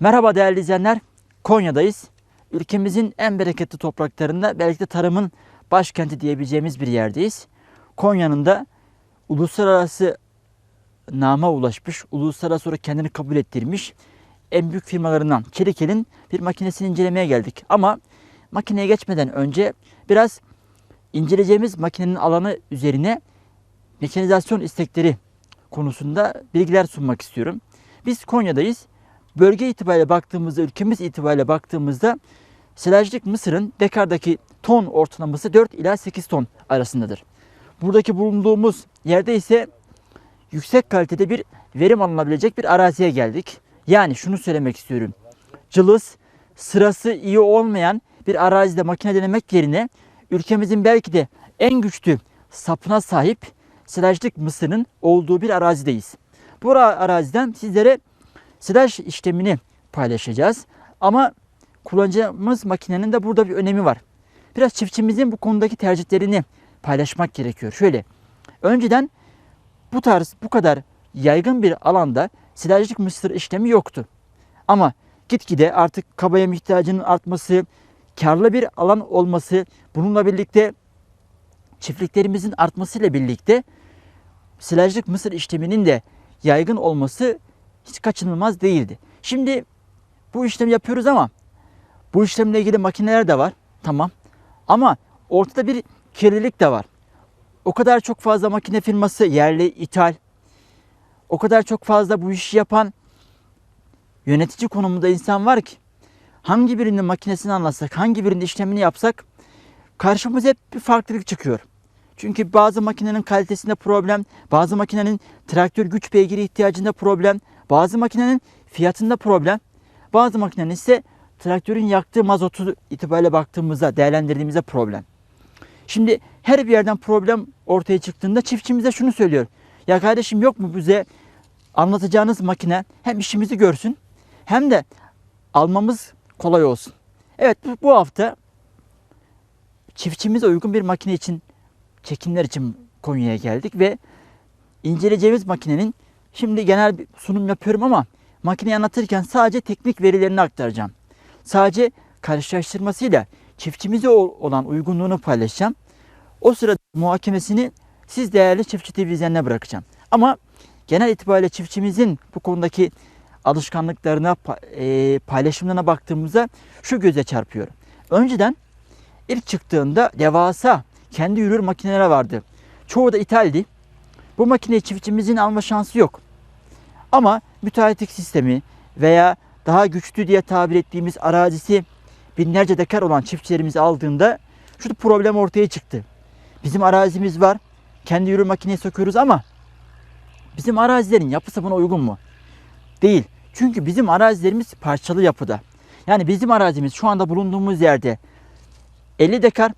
Merhaba değerli izleyenler. Konya'dayız. Ülkemizin en bereketli topraklarında belki de tarımın başkenti diyebileceğimiz bir yerdeyiz. Konya'nın da uluslararası nama ulaşmış, uluslararası olarak kendini kabul ettirmiş en büyük firmalarından Çelikel'in bir makinesini incelemeye geldik. Ama makineye geçmeden önce biraz inceleyeceğimiz makinenin alanı üzerine mekanizasyon istekleri konusunda bilgiler sunmak istiyorum. Biz Konya'dayız. Bölge itibariyle baktığımızda, ülkemiz itibariyle baktığımızda silajlık mısırın dekardaki ton ortalaması 4 ila 8 ton arasındadır. Buradaki bulunduğumuz yerde ise yüksek kalitede bir verim alınabilecek bir araziye geldik. Yani şunu söylemek istiyorum. Cılız, sırası iyi olmayan bir arazide makine denemek yerine ülkemizin belki de en güçlü sapına sahip silajlık mısırın olduğu bir arazideyiz. Bu ara- araziden sizlere silaj işlemini paylaşacağız. Ama kullanacağımız makinenin de burada bir önemi var. Biraz çiftçimizin bu konudaki tercihlerini paylaşmak gerekiyor. Şöyle, önceden bu tarz bu kadar yaygın bir alanda silajlık mısır işlemi yoktu. Ama gitgide artık kabaya ihtiyacının artması, karlı bir alan olması, bununla birlikte çiftliklerimizin artmasıyla birlikte silajlık mısır işleminin de yaygın olması hiç kaçınılmaz değildi. Şimdi bu işlemi yapıyoruz ama bu işlemle ilgili makineler de var. Tamam. Ama ortada bir kirlilik de var. O kadar çok fazla makine firması yerli, ithal. O kadar çok fazla bu işi yapan yönetici konumunda insan var ki hangi birinin makinesini anlatsak, hangi birinin işlemini yapsak karşımıza hep bir farklılık çıkıyor. Çünkü bazı makinenin kalitesinde problem, bazı makinenin traktör güç beygiri ihtiyacında problem, bazı makinenin fiyatında problem, bazı makinenin ise traktörün yaktığı mazotu itibariyle baktığımızda, değerlendirdiğimizde problem. Şimdi her bir yerden problem ortaya çıktığında çiftçimize şunu söylüyor. Ya kardeşim yok mu bize anlatacağınız makine hem işimizi görsün hem de almamız kolay olsun. Evet bu, hafta çiftçimize uygun bir makine için çekimler için Konya'ya geldik ve inceleyeceğimiz makinenin şimdi genel bir sunum yapıyorum ama makineyi anlatırken sadece teknik verilerini aktaracağım. Sadece karşılaştırmasıyla çiftçimize ol- olan uygunluğunu paylaşacağım. O sırada muhakemesini siz değerli çiftçi TV izleyenine bırakacağım. Ama genel itibariyle çiftçimizin bu konudaki alışkanlıklarına, e, paylaşımlarına baktığımızda şu göze çarpıyor. Önceden ilk çıktığında devasa kendi yürür makineler vardı. Çoğu da ithaldi. Bu makineyi çiftçimizin alma şansı yok. Ama müteahhitlik sistemi veya daha güçlü diye tabir ettiğimiz arazisi binlerce dekar olan çiftçilerimiz aldığında şu problem ortaya çıktı. Bizim arazimiz var. Kendi yürür makineyi sokuyoruz ama bizim arazilerin yapısı buna uygun mu? Değil. Çünkü bizim arazilerimiz parçalı yapıda. Yani bizim arazimiz şu anda bulunduğumuz yerde 50 dekar,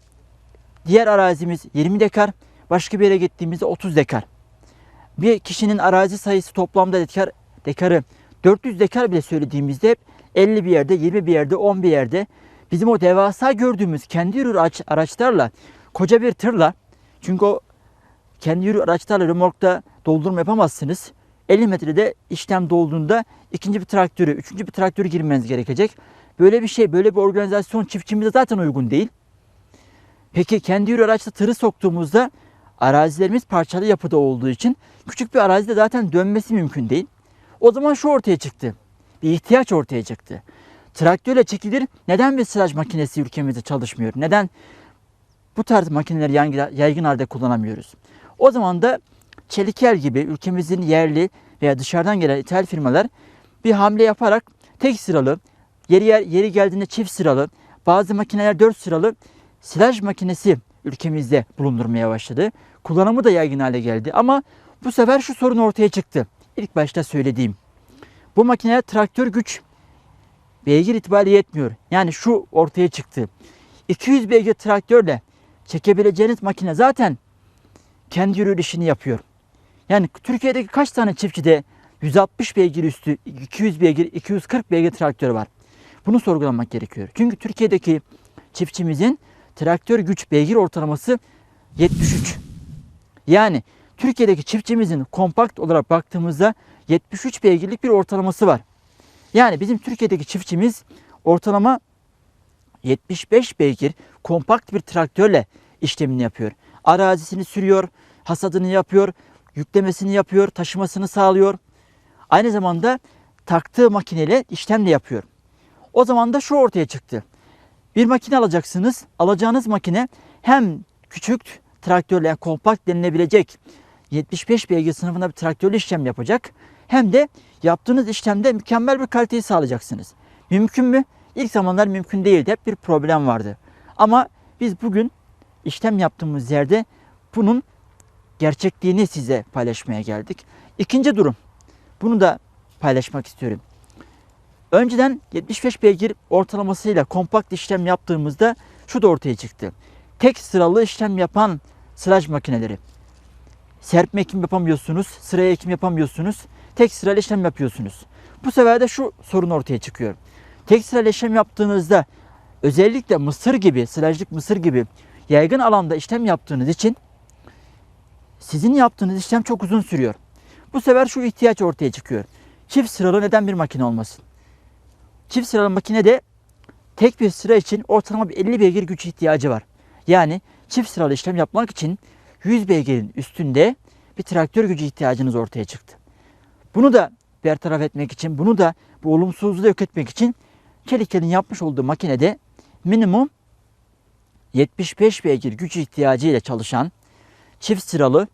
diğer arazimiz 20 dekar, başka bir yere gittiğimizde 30 dekar. Bir kişinin arazi sayısı toplamda dekar, dekarı 400 dekar bile söylediğimizde hep 50 bir yerde, 20 bir yerde, 10 bir yerde bizim o devasa gördüğümüz kendi yürür araç, araçlarla koca bir tırla çünkü o kendi yürür araçlarla remorkta doldurma yapamazsınız. 50 metrede işlem dolduğunda ikinci bir traktörü, üçüncü bir traktörü girmeniz gerekecek. Böyle bir şey, böyle bir organizasyon çiftçimize zaten uygun değil. Peki kendi yürü araçla tırı soktuğumuzda arazilerimiz parçalı yapıda olduğu için küçük bir arazide zaten dönmesi mümkün değil. O zaman şu ortaya çıktı. Bir ihtiyaç ortaya çıktı. Traktörle çekilir. Neden bir silaj makinesi ülkemizde çalışmıyor? Neden bu tarz makineleri yaygın halde kullanamıyoruz? O zaman da Çelikel gibi ülkemizin yerli veya dışarıdan gelen ithal firmalar bir hamle yaparak tek sıralı, yeri yer, yeri geldiğinde çift sıralı, bazı makineler dört sıralı silaj makinesi ülkemizde bulundurmaya başladı. Kullanımı da yaygın hale geldi ama bu sefer şu sorun ortaya çıktı. İlk başta söylediğim. Bu makineler traktör güç beygir itibariyle yetmiyor. Yani şu ortaya çıktı. 200 beygir traktörle çekebileceğiniz makine zaten kendi yürür işini yapıyor. Yani Türkiye'deki kaç tane çiftçide 160 beygir üstü, 200 beygir, 240 beygir traktör var? Bunu sorgulamak gerekiyor. Çünkü Türkiye'deki çiftçimizin traktör güç beygir ortalaması 73. Yani Türkiye'deki çiftçimizin kompakt olarak baktığımızda 73 beygirlik bir ortalaması var. Yani bizim Türkiye'deki çiftçimiz ortalama 75 beygir kompakt bir traktörle işlemini yapıyor. Arazisini sürüyor, hasadını yapıyor, yüklemesini yapıyor, taşımasını sağlıyor. Aynı zamanda taktığı makineyle işlem de yapıyor. O zaman da şu ortaya çıktı. Bir makine alacaksınız. Alacağınız makine hem küçük traktörle yani kompakt denilebilecek 75 beygir sınıfında bir traktörle işlem yapacak. Hem de yaptığınız işlemde mükemmel bir kaliteyi sağlayacaksınız. Mümkün mü? İlk zamanlar mümkün değildi. Hep bir problem vardı. Ama biz bugün işlem yaptığımız yerde bunun gerçekliğini size paylaşmaya geldik. İkinci durum. Bunu da paylaşmak istiyorum. Önceden 75 beygir ortalamasıyla kompakt işlem yaptığımızda şu da ortaya çıktı. Tek sıralı işlem yapan sılaj makineleri. Serpme ekim yapamıyorsunuz, sıraya ekim yapamıyorsunuz. Tek sıralı işlem yapıyorsunuz. Bu sefer de şu sorun ortaya çıkıyor. Tek sıralı işlem yaptığınızda özellikle mısır gibi, sılajlık mısır gibi yaygın alanda işlem yaptığınız için sizin yaptığınız işlem çok uzun sürüyor. Bu sefer şu ihtiyaç ortaya çıkıyor. Çift sıralı neden bir makine olmasın? Çift sıralı makinede tek bir sıra için ortalama bir 50 beygir güç ihtiyacı var. Yani çift sıralı işlem yapmak için 100 beygirin üstünde bir traktör gücü ihtiyacınız ortaya çıktı. Bunu da bertaraf etmek için, bunu da bu olumsuzluğu yok etmek için Çelik'in yapmış olduğu makinede minimum 75 beygir güç ihtiyacı ile çalışan çift sıralı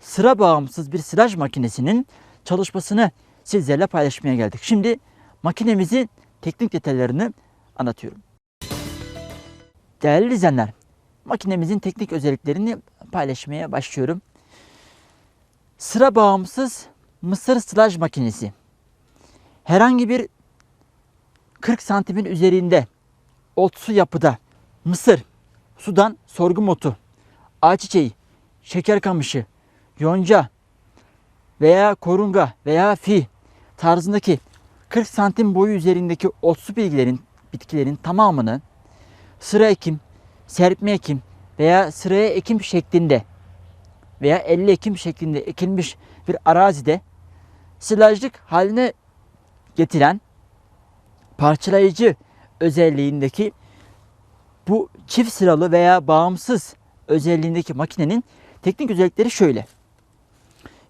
sıra bağımsız bir silaj makinesinin çalışmasını sizlerle paylaşmaya geldik. Şimdi makinemizin teknik detaylarını anlatıyorum. Değerli izleyenler, makinemizin teknik özelliklerini paylaşmaya başlıyorum. Sıra bağımsız mısır silaj makinesi. Herhangi bir 40 santimin üzerinde otsu yapıda mısır, sudan sorgun otu, ayçiçeği, şeker kamışı, yonca veya korunga veya fi tarzındaki 40 santim boyu üzerindeki otsu bilgilerin, bitkilerin tamamını sıra ekim, serpme ekim veya sıraya ekim şeklinde veya elle ekim şeklinde ekilmiş bir arazide silajlık haline getiren parçalayıcı özelliğindeki bu çift sıralı veya bağımsız özelliğindeki makinenin teknik özellikleri şöyle.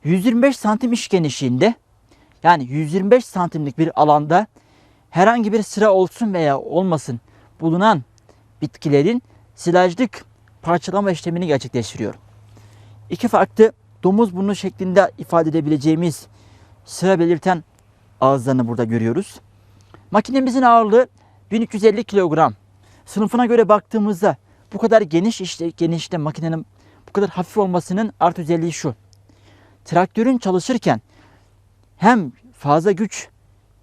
125 santim iş genişliğinde yani 125 santimlik bir alanda herhangi bir sıra olsun veya olmasın bulunan bitkilerin silajlık parçalama işlemini gerçekleştiriyor. İki farklı domuz burnu şeklinde ifade edebileceğimiz sıra belirten ağızlarını burada görüyoruz. Makinemizin ağırlığı 1350 kilogram. Sınıfına göre baktığımızda bu kadar geniş işte genişte makinenin bu kadar hafif olmasının artı özelliği şu. Traktörün çalışırken hem fazla güç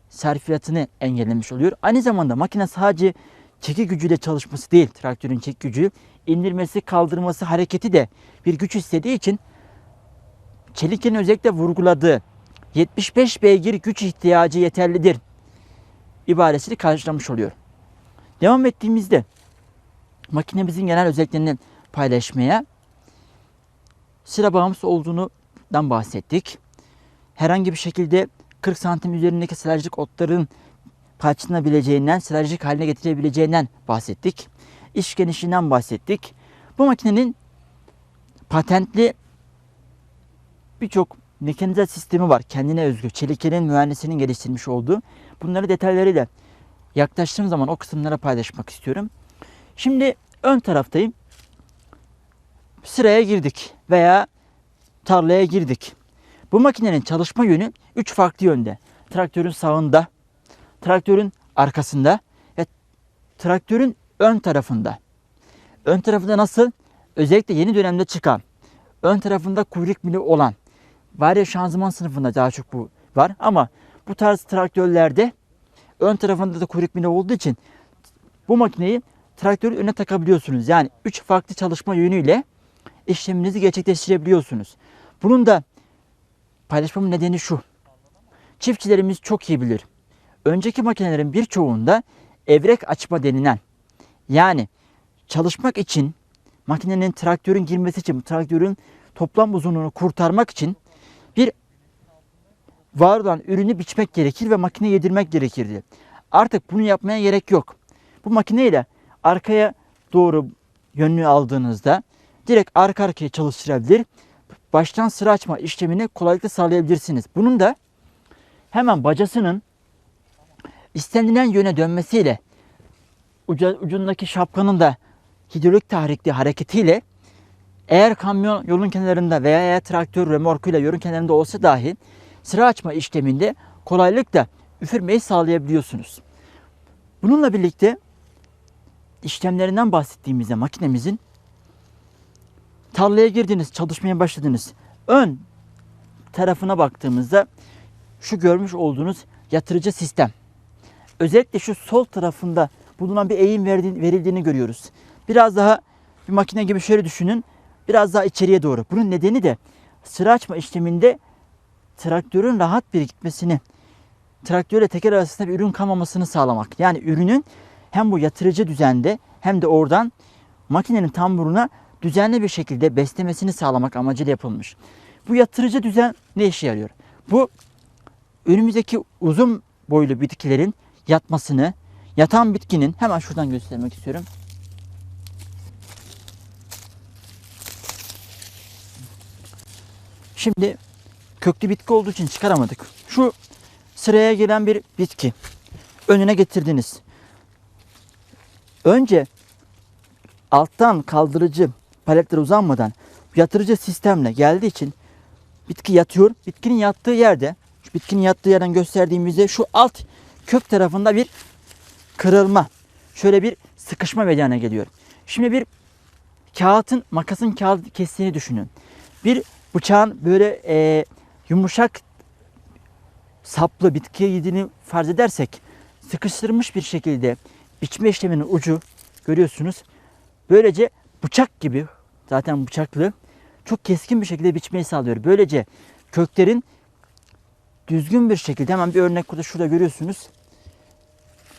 sarfiyatını engellemiş oluyor. Aynı zamanda makine sadece çeki gücüyle çalışması değil, traktörün çek gücü, indirmesi, kaldırması, hareketi de bir güç istediği için Çelik'in özellikle vurguladığı 75 beygir güç ihtiyacı yeterlidir ibaresini karşılamış oluyor. Devam ettiğimizde makinemizin genel özelliklerini paylaşmaya sıra bağımsız olduğundan bahsettik. Herhangi bir şekilde 40 santim üzerindeki silajlık otların parçalanabileceğinden, silajlık haline getirebileceğinden bahsettik. İş genişliğinden bahsettik. Bu makinenin patentli birçok mekanize sistemi var. Kendine özgü. Çelike'nin mühendisinin geliştirmiş olduğu. Bunları detaylarıyla yaklaştığım zaman o kısımlara paylaşmak istiyorum. Şimdi ön taraftayım. Sıraya girdik veya tarlaya girdik. Bu makinenin çalışma yönü 3 farklı yönde. Traktörün sağında, traktörün arkasında ve traktörün ön tarafında. Ön tarafında nasıl? Özellikle yeni dönemde çıkan, ön tarafında kuyruk mili olan, var ya şanzıman sınıfında daha çok bu var ama bu tarz traktörlerde ön tarafında da kuyruk mili olduğu için bu makineyi traktörün önüne takabiliyorsunuz. Yani 3 farklı çalışma yönüyle işleminizi gerçekleştirebiliyorsunuz. Bunun da paylaşmamın nedeni şu. Çiftçilerimiz çok iyi bilir. Önceki makinelerin birçoğunda evrek açma denilen yani çalışmak için makinenin traktörün girmesi için traktörün toplam uzunluğunu kurtarmak için bir var olan ürünü biçmek gerekir ve makineye yedirmek gerekirdi. Artık bunu yapmaya gerek yok. Bu makineyle arkaya doğru yönünü aldığınızda direkt arka arkaya çalıştırabilir. Baştan sıra açma işlemini kolaylıkla sağlayabilirsiniz. Bunun da hemen bacasının istenilen yöne dönmesiyle uca- ucundaki şapkanın da hidrolik tahrikli hareketiyle eğer kamyon yolun kenarında veya eğer traktör remorkuyla yolun kenarında olsa dahi sıra açma işleminde kolaylıkla üfürmeyi sağlayabiliyorsunuz. Bununla birlikte işlemlerinden bahsettiğimizde makinemizin tarlaya girdiniz, çalışmaya başladınız. Ön tarafına baktığımızda şu görmüş olduğunuz yatırıcı sistem. Özellikle şu sol tarafında bulunan bir eğim verildiğini görüyoruz. Biraz daha bir makine gibi şöyle düşünün. Biraz daha içeriye doğru. Bunun nedeni de sıra açma işleminde traktörün rahat bir gitmesini, traktörle teker arasında bir ürün kalmamasını sağlamak. Yani ürünün hem bu yatırıcı düzende hem de oradan makinenin tamburuna düzenli bir şekilde beslemesini sağlamak amacıyla yapılmış. Bu yatırıcı düzen ne işe yarıyor? Bu önümüzdeki uzun boylu bitkilerin yatmasını, yatan bitkinin hemen şuradan göstermek istiyorum. Şimdi köklü bitki olduğu için çıkaramadık. Şu sıraya gelen bir bitki önüne getirdiniz. Önce alttan kaldırıcı paletlere uzanmadan yatırıcı sistemle geldiği için bitki yatıyor. Bitkinin yattığı yerde, şu bitkinin yattığı yerden gösterdiğimizde şu alt kök tarafında bir kırılma, şöyle bir sıkışma meydana geliyor. Şimdi bir kağıtın, makasın kağıt kestiğini düşünün. Bir bıçağın böyle e, yumuşak saplı bitkiye yediğini farz edersek sıkıştırmış bir şekilde biçme işleminin ucu görüyorsunuz. Böylece bıçak gibi zaten bıçaklı çok keskin bir şekilde biçmeyi sağlıyor. Böylece köklerin düzgün bir şekilde hemen bir örnek burada şurada görüyorsunuz.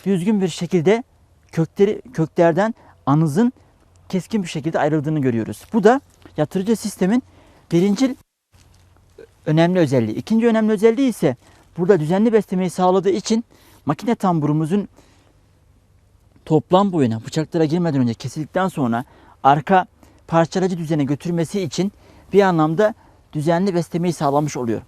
Düzgün bir şekilde kökleri köklerden anızın keskin bir şekilde ayrıldığını görüyoruz. Bu da yatırıcı sistemin birinci önemli özelliği. İkinci önemli özelliği ise burada düzenli beslemeyi sağladığı için makine tamburumuzun toplam boyuna bıçaklara girmeden önce kesildikten sonra arka parçalayıcı düzene götürmesi için bir anlamda düzenli beslemeyi sağlamış oluyor.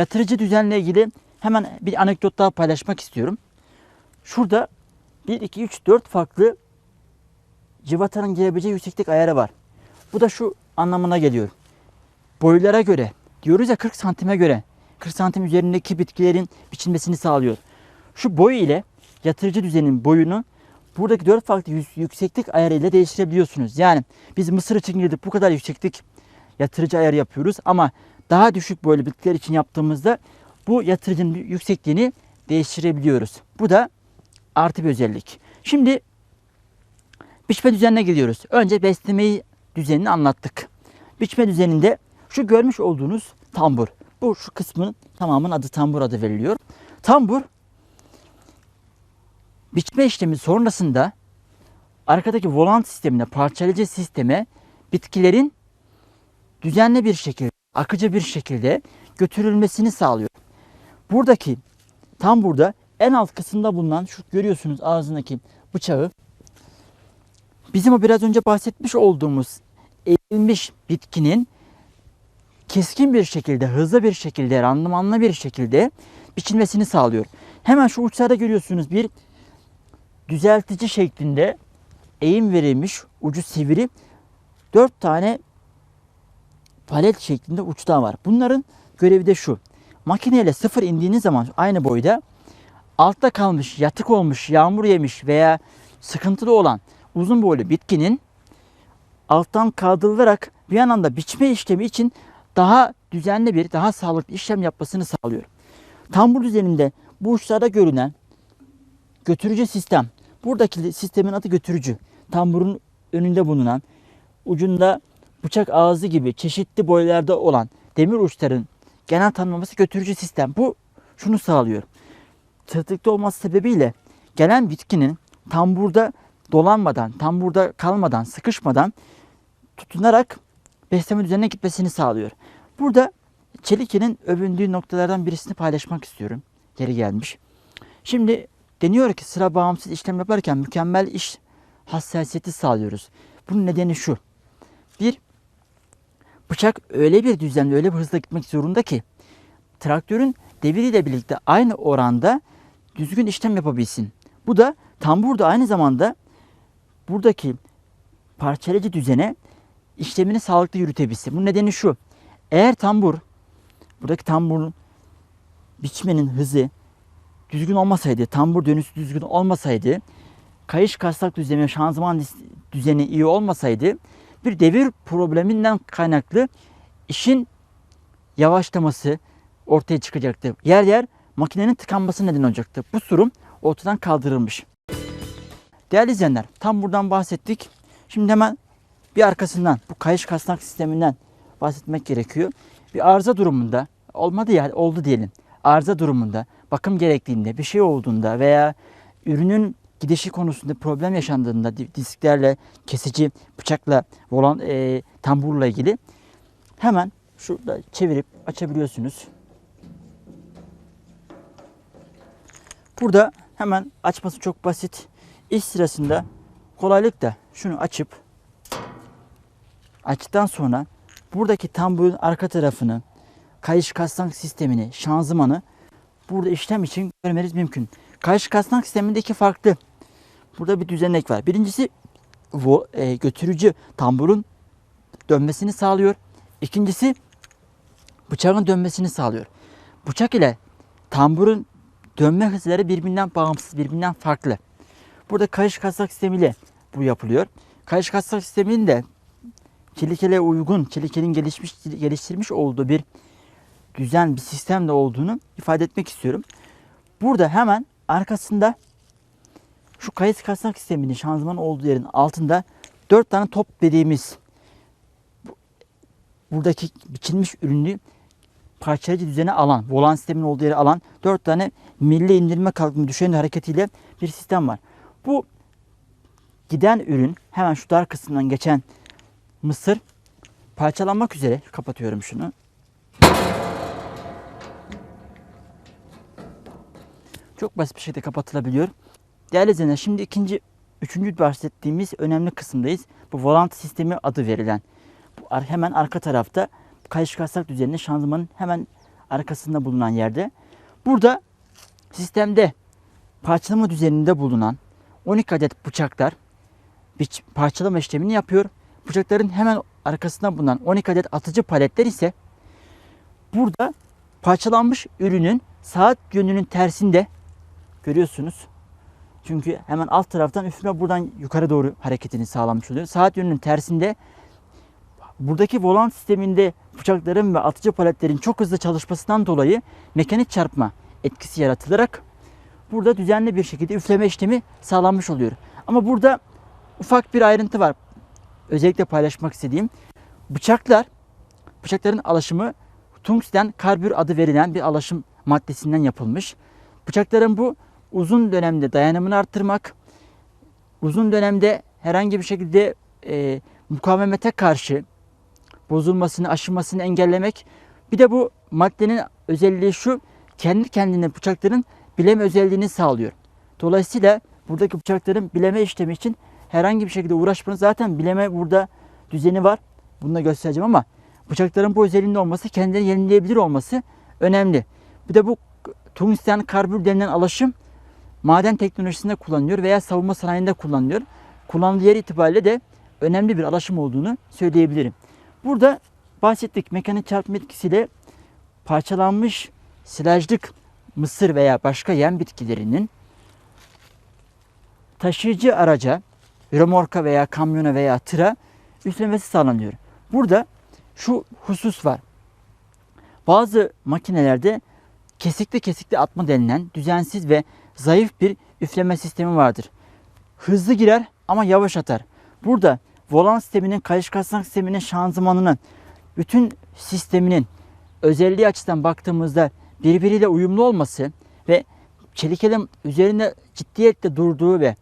Yatırıcı düzenle ilgili hemen bir anekdot daha paylaşmak istiyorum. Şurada 1, 2, 3, 4 farklı civatanın girebileceği yükseklik ayarı var. Bu da şu anlamına geliyor. Boylara göre, diyoruz ya 40 santime göre, 40 santim üzerindeki bitkilerin biçilmesini sağlıyor. Şu boy ile yatırıcı düzenin boyunu buradaki 4 farklı yü- yükseklik ayarı ile değiştirebiliyorsunuz. Yani biz mısır için gidip bu kadar yükseklik yatırıcı ayarı yapıyoruz ama daha düşük boylu bitkiler için yaptığımızda bu yatırıcının yüksekliğini değiştirebiliyoruz. Bu da artı bir özellik. Şimdi biçme düzenine gidiyoruz. Önce beslemeyi düzenini anlattık. Biçme düzeninde şu görmüş olduğunuz tambur. Bu şu kısmın tamamının adı tambur adı veriliyor. Tambur biçme işlemi sonrasında arkadaki volant sistemine, parçalayıcı sisteme bitkilerin düzenli bir şekilde, akıcı bir şekilde götürülmesini sağlıyor. Buradaki tam burada en alt kısımda bulunan şu görüyorsunuz ağzındaki bıçağı bizim o biraz önce bahsetmiş olduğumuz eğilmiş bitkinin keskin bir şekilde, hızlı bir şekilde, randımanlı bir şekilde biçilmesini sağlıyor. Hemen şu uçlarda görüyorsunuz bir düzeltici şeklinde eğim verilmiş, ucu sivri dört tane palet şeklinde uçlar var. Bunların görevi de şu. Makineyle sıfır indiğiniz zaman aynı boyda altta kalmış, yatık olmuş, yağmur yemiş veya sıkıntılı olan uzun boylu bitkinin alttan kaldırılarak bir yandan da biçme işlemi için daha düzenli bir, daha sağlıklı işlem yapmasını sağlıyor. Tambur düzeninde bu uçlarda görünen götürücü sistem. Buradaki sistemin adı götürücü. Tamburun önünde bulunan, ucunda bıçak ağzı gibi çeşitli boylarda olan demir uçların genel tanımlaması götürücü sistem. Bu şunu sağlıyor. Tırtıklı olması sebebiyle gelen bitkinin tamburda dolanmadan, tamburda kalmadan, sıkışmadan tutunarak besleme düzenine gitmesini sağlıyor. Burada Çeliki'nin övündüğü noktalardan birisini paylaşmak istiyorum. Geri gelmiş. Şimdi deniyor ki sıra bağımsız işlem yaparken mükemmel iş hassasiyeti sağlıyoruz. Bunun nedeni şu. Bir, bıçak öyle bir düzenli, öyle bir hızla gitmek zorunda ki traktörün deviriyle birlikte aynı oranda düzgün işlem yapabilsin. Bu da tambur da aynı zamanda buradaki parçalayıcı düzene işlemini sağlıklı yürütebilsin. Bunun nedeni şu. Eğer tambur, buradaki tamburun biçmenin hızı düzgün olmasaydı, tambur dönüşü düzgün olmasaydı, kayış kasnak düzeni, şanzıman düzeni iyi olmasaydı bir devir probleminden kaynaklı işin yavaşlaması ortaya çıkacaktı. Yer yer makinenin tıkanması neden olacaktı. Bu durum ortadan kaldırılmış. Değerli izleyenler, tam buradan bahsettik. Şimdi hemen bir arkasından bu kayış kasnak sisteminden bahsetmek gerekiyor. Bir arıza durumunda olmadı ya oldu diyelim. Arıza durumunda bakım gerektiğinde bir şey olduğunda veya ürünün gidişi konusunda problem yaşandığında di- disklerle kesici bıçakla volan e, tamburla ilgili hemen şurada çevirip açabiliyorsunuz. Burada hemen açması çok basit. İş sırasında kolaylıkla şunu açıp açtıktan sonra buradaki tamburun arka tarafını, kayış kasnak sistemini, şanzımanı burada işlem için görmeniz mümkün. Kayış kasnak sisteminde iki farklı. Burada bir düzenek var. Birincisi vo- e, götürücü tamburun dönmesini sağlıyor. İkincisi bıçağın dönmesini sağlıyor. Bıçak ile tamburun dönme hızları birbirinden bağımsız, birbirinden farklı. Burada kayış kasnak sistemiyle bu yapılıyor. Kayış kasnak sisteminin de çelikele uygun, çelikenin gelişmiş, geliştirmiş olduğu bir düzen, bir sistemde olduğunu ifade etmek istiyorum. Burada hemen arkasında şu kayış kasnak sisteminin şanzıman olduğu yerin altında dört tane top dediğimiz bu- buradaki biçilmiş ürünü parçalayıcı düzene alan, volan sistemin olduğu yere alan dört tane milli indirme kalkma düşen hareketiyle bir sistem var. Bu giden ürün hemen şu dar kısmından geçen mısır parçalanmak üzere kapatıyorum şunu. Çok basit bir şekilde kapatılabiliyor. Değerli izleyenler şimdi ikinci, üçüncü bahsettiğimiz önemli kısımdayız. Bu volant sistemi adı verilen. Bu hemen arka tarafta kayış kasnak düzeninde şanzımanın hemen arkasında bulunan yerde. Burada sistemde parçalama düzeninde bulunan 12 adet bıçaklar biç- parçalama işlemini yapıyor. Bıçakların hemen arkasında bulunan 12 adet atıcı paletler ise burada parçalanmış ürünün saat yönünün tersinde görüyorsunuz. Çünkü hemen alt taraftan üfleme buradan yukarı doğru hareketini sağlamış oluyor. Saat yönünün tersinde buradaki volan sisteminde bıçakların ve atıcı paletlerin çok hızlı çalışmasından dolayı mekanik çarpma etkisi yaratılarak burada düzenli bir şekilde üfleme işlemi sağlanmış oluyor. Ama burada ufak bir ayrıntı var. Özellikle paylaşmak istediğim. Bıçaklar, bıçakların alaşımı tungsten karbür adı verilen bir alaşım maddesinden yapılmış. Bıçakların bu uzun dönemde dayanımını arttırmak, uzun dönemde herhangi bir şekilde e, mukavemete karşı bozulmasını, aşınmasını engellemek. Bir de bu maddenin özelliği şu, kendi kendine bıçakların bileme özelliğini sağlıyor. Dolayısıyla buradaki bıçakların bileme işlemi için herhangi bir şekilde uğraşmanız zaten bileme burada düzeni var. Bunu da göstereceğim ama bıçakların bu özelliğinde olması, kendilerini yenileyebilir olması önemli. Bir de bu tungsten karbür denilen alaşım maden teknolojisinde kullanılıyor veya savunma sanayinde kullanılıyor. Kullanıldığı yer itibariyle de önemli bir alaşım olduğunu söyleyebilirim. Burada bahsettik mekanik çarpma etkisiyle parçalanmış silajlık mısır veya başka yem bitkilerinin taşıyıcı araca, römorka veya kamyona veya tıra üflemesi sağlanıyor. Burada şu husus var. Bazı makinelerde kesikli kesikli atma denilen düzensiz ve zayıf bir üfleme sistemi vardır. Hızlı girer ama yavaş atar. Burada volan sisteminin, kayış kasnak sisteminin, şanzımanının, bütün sisteminin özelliği açısından baktığımızda birbiriyle uyumlu olması ve çelikenin üzerinde ciddiyetle durduğu ve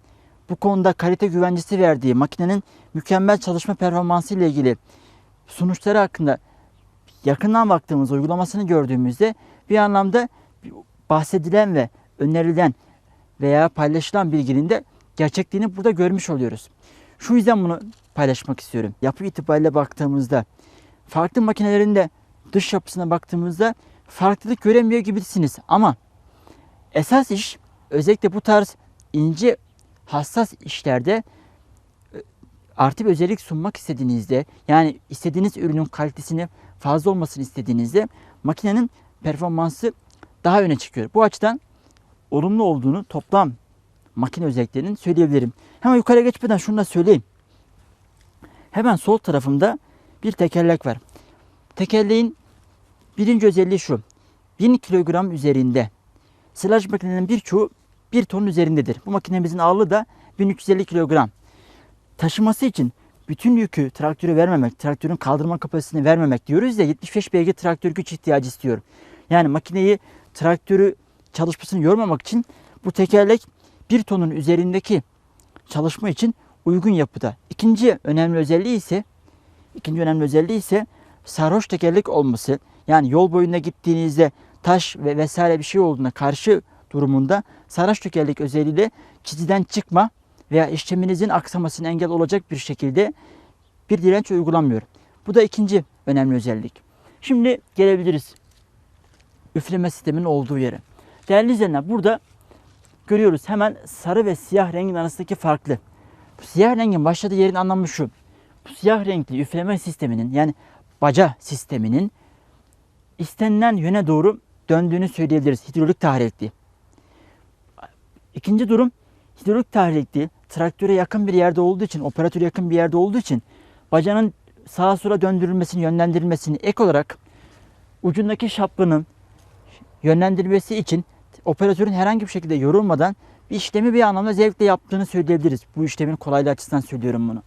bu konuda kalite güvencesi verdiği makinenin mükemmel çalışma performansı ile ilgili sonuçları hakkında yakından baktığımız uygulamasını gördüğümüzde bir anlamda bahsedilen ve önerilen veya paylaşılan bilginin de gerçekliğini burada görmüş oluyoruz. Şu yüzden bunu paylaşmak istiyorum. Yapı itibariyle baktığımızda farklı makinelerin de dış yapısına baktığımızda farklılık göremiyor gibisiniz ama esas iş özellikle bu tarz ince hassas işlerde e, artı bir özellik sunmak istediğinizde yani istediğiniz ürünün kalitesini fazla olmasını istediğinizde makinenin performansı daha öne çıkıyor. Bu açıdan olumlu olduğunu toplam makine özelliklerinin söyleyebilirim. Hemen yukarıya geçmeden şunu da söyleyeyim. Hemen sol tarafımda bir tekerlek var. Tekerleğin birinci özelliği şu. 1000 kilogram üzerinde. Silaj makinelerinin birçoğu 1 ton üzerindedir. Bu makinemizin ağırlığı da 1350 kilogram. Taşıması için bütün yükü traktöre vermemek, traktörün kaldırma kapasitesini vermemek diyoruz ya 75 beygir traktör güç ihtiyacı istiyor. Yani makineyi traktörü çalışmasını yormamak için bu tekerlek 1 tonun üzerindeki çalışma için uygun yapıda. İkinci önemli özelliği ise ikinci önemli özelliği ise sarhoş tekerlek olması. Yani yol boyunda gittiğinizde taş ve vesaire bir şey olduğunda karşı durumunda sarhoş tekerlek özelliğiyle çizgiden çıkma veya işleminizin aksamasına engel olacak bir şekilde bir direnç uygulanmıyor. Bu da ikinci önemli özellik. Şimdi gelebiliriz üfleme sisteminin olduğu yere. Değerli izleyenler burada görüyoruz hemen sarı ve siyah rengin arasındaki farklı. Bu siyah rengin başladığı yerin anlamı şu. Bu siyah renkli üfleme sisteminin yani baca sisteminin istenilen yöne doğru döndüğünü söyleyebiliriz. Hidrolik tahrikli. İkinci durum hidrolik tahrikli traktöre yakın bir yerde olduğu için, operatöre yakın bir yerde olduğu için bacanın sağa sola döndürülmesini, yönlendirilmesini ek olarak ucundaki şapkının yönlendirilmesi için operatörün herhangi bir şekilde yorulmadan bir işlemi bir anlamda zevkle yaptığını söyleyebiliriz. Bu işlemin kolaylığı açısından söylüyorum bunu.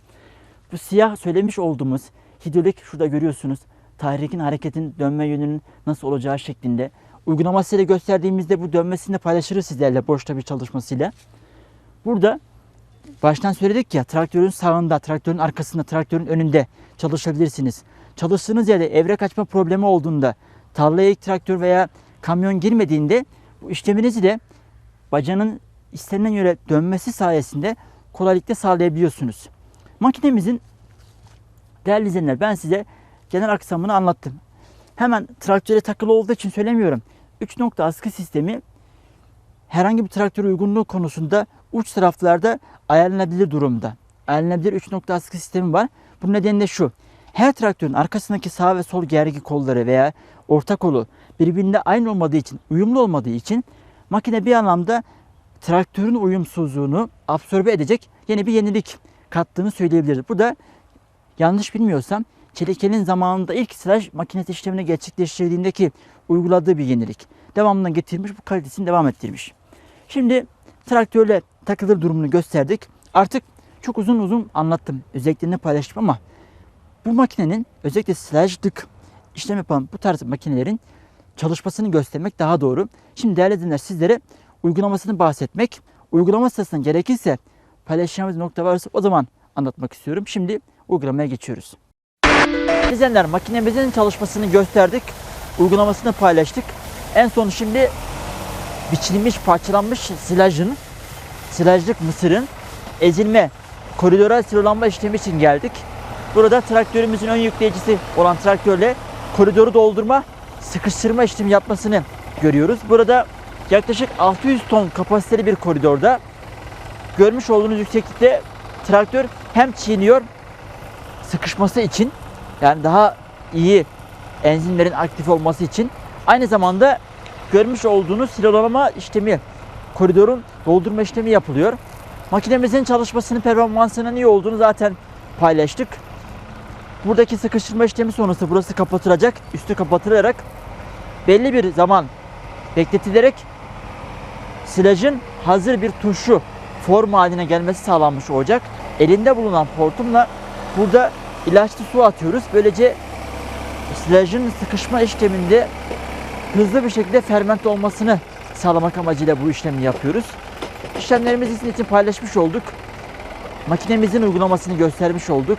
Bu siyah söylemiş olduğumuz hidrolik şurada görüyorsunuz. Tahrikin hareketin dönme yönünün nasıl olacağı şeklinde. Uygulamasıyla gösterdiğimizde bu dönmesini de paylaşırız sizlerle boşta bir çalışmasıyla. Burada baştan söyledik ya traktörün sağında, traktörün arkasında, traktörün önünde çalışabilirsiniz. Çalıştığınız yerde evrek açma problemi olduğunda tarlaya ilk traktör veya kamyon girmediğinde bu işleminizi de bacanın istenilen yöne dönmesi sayesinde kolaylıkla sağlayabiliyorsunuz. Makinemizin değerli izleyenler ben size genel aksamını anlattım. Hemen traktöre takılı olduğu için söylemiyorum. 3 nokta askı sistemi herhangi bir traktör uygunluğu konusunda uç taraflarda ayarlanabilir durumda. Ayarlanabilir 3 nokta askı sistemi var. Bu nedenle şu. Her traktörün arkasındaki sağ ve sol gergi kolları veya orta kolu birbirinde aynı olmadığı için, uyumlu olmadığı için makine bir anlamda traktörün uyumsuzluğunu absorbe edecek yeni bir yenilik kattığını söyleyebiliriz. Bu da yanlış bilmiyorsam Çelike'nin zamanında ilk silaj makinesi işlemini gerçekleştirdiğindeki uyguladığı bir yenilik. Devamını getirmiş, bu kalitesini devam ettirmiş. Şimdi traktörle takılır durumunu gösterdik. Artık çok uzun uzun anlattım. Özelliklerini paylaştım ama bu makinenin özellikle silajlık işlem yapan bu tarz makinelerin çalışmasını göstermek daha doğru. Şimdi değerli dinler sizlere uygulamasını bahsetmek, uygulama sırasında gerekirse paylaşacağımız nokta varsa o zaman anlatmak istiyorum. Şimdi uygulamaya geçiyoruz. İzleyenler makinemizin çalışmasını gösterdik. Uygulamasını paylaştık. En son şimdi biçilmiş, parçalanmış silajın, silajlık mısırın ezilme, koridora silolanma işlemi için geldik. Burada traktörümüzün ön yükleyicisi olan traktörle koridoru doldurma, sıkıştırma işlemi yapmasını görüyoruz. Burada yaklaşık 600 ton kapasiteli bir koridorda görmüş olduğunuz yükseklikte traktör hem çiğniyor sıkışması için yani daha iyi enzimlerin aktif olması için aynı zamanda görmüş olduğunuz silolama işlemi koridorun doldurma işlemi yapılıyor. Makinemizin çalışmasının performansının iyi olduğunu zaten paylaştık. Buradaki sıkıştırma işlemi sonrası burası kapatılacak. Üstü kapatılarak belli bir zaman bekletilerek silajın hazır bir turşu form haline gelmesi sağlanmış olacak. Elinde bulunan hortumla burada ilaçlı su atıyoruz. Böylece silajın sıkışma işleminde hızlı bir şekilde fermente olmasını sağlamak amacıyla bu işlemi yapıyoruz. İşlemlerimizi sizin için paylaşmış olduk. Makinemizin uygulamasını göstermiş olduk.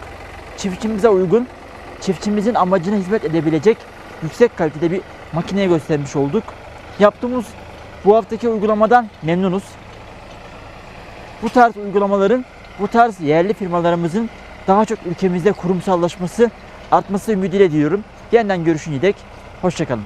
Çiftçimize uygun, çiftçimizin amacına hizmet edebilecek yüksek kalitede bir makineye göstermiş olduk. Yaptığımız bu haftaki uygulamadan memnunuz. Bu tarz uygulamaların, bu tarz yerli firmalarımızın daha çok ülkemizde kurumsallaşması, artması ümidiyle diyorum. Yeniden görüşünceye dek hoşçakalın.